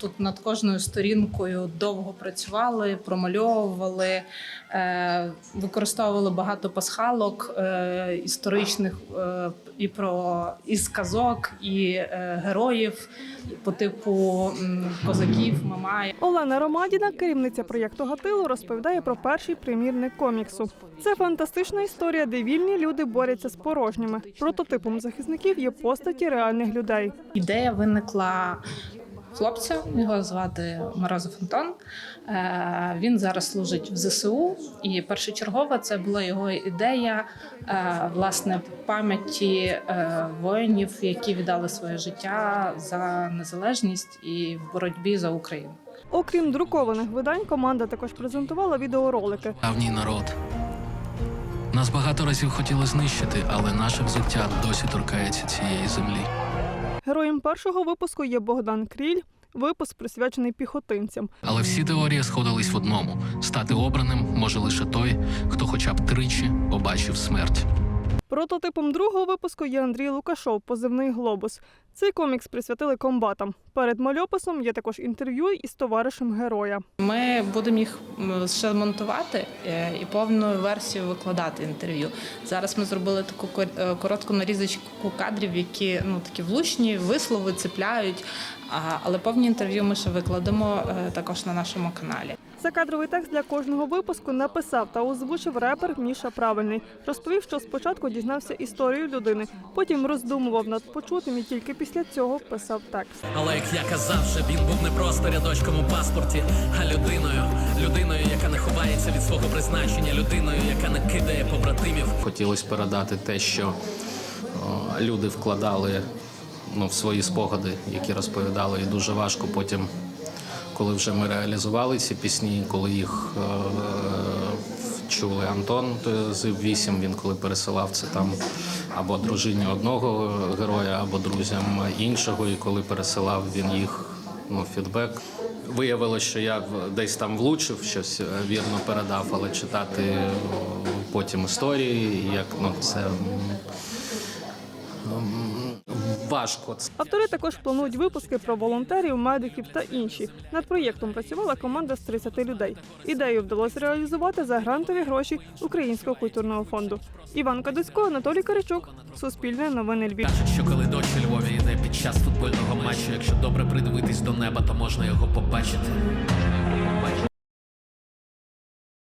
Тут над кожною сторінкою довго працювали, промальовували, е, використовували багато пасхалок е, історичних е, і про і сказок, і героїв по типу козаків, мамай. Олена Ромадіна, керівниця проєкту Гатило, розповідає про перший примірник коміксу. Це фантастична історія, де вільні люди борються з порожніми. Прототипом захисників є постаті реальних людей. Ідея виникла хлопця, його звати Морозов Антон. Е, Він зараз служить в ЗСУ, і першочергова це була його ідея е, власне пам'яті е, воїнів, які віддали своє життя за незалежність і в боротьбі за Україну. Окрім друкованих видань, команда також презентувала відеоролики. Давній народ. Нас багато разів хотіли знищити, але наше взуття досі торкається цієї землі. Героєм першого випуску є Богдан Кріль. Випуск присвячений піхотинцям. Але всі теорії сходились в одному: стати обраним може лише той, хто хоча б тричі побачив смерть. Прототипом другого випуску є Андрій Лукашов, позивний глобус. Цей комікс присвятили комбатам. Перед мальописом є також інтерв'ю із товаришем героя. Ми будемо їх ще монтувати е, і повну версію викладати інтерв'ю. Зараз ми зробили таку е, коротку нарізочку кадрів, які ну такі влучні, вислови цепляють. Але повні інтерв'ю ми ще викладемо е, також на нашому каналі. Закадровий текст для кожного випуску написав та озвучив репер Міша Правильний. Розповів, що спочатку дізнався історію людини, потім роздумував над почутим і тільки після цього писав текст. Але як я казав, вже він був не просто рядочком у паспорті, а людиною, людиною, яка не ховається від свого призначення, людиною, яка не кидає побратимів. Хотілося передати те, що о, люди вкладали ну, в свої спогади, які розповідали, і дуже важко потім, коли вже ми реалізували ці пісні, коли їх е, чули Антон е, з 8 він коли пересилав це там або дружині одного героя, або друзям іншого, і коли пересилав він їх ну, фідбек. Виявилося, що я десь там влучив, щось е, вірно передав, але читати потім історії, як ну це важко. Автори також планують випуски про волонтерів, медиків та інші. Над проєктом працювала команда з 30 людей. Ідею вдалося реалізувати за грантові гроші Українського культурного фонду. Іван Кадусько, Анатолій Каричук, Суспільне новини Львів. Кажуть, що коли дощ у Львові йде під час футбольного матчу, якщо добре придивитись до неба, то можна його побачити.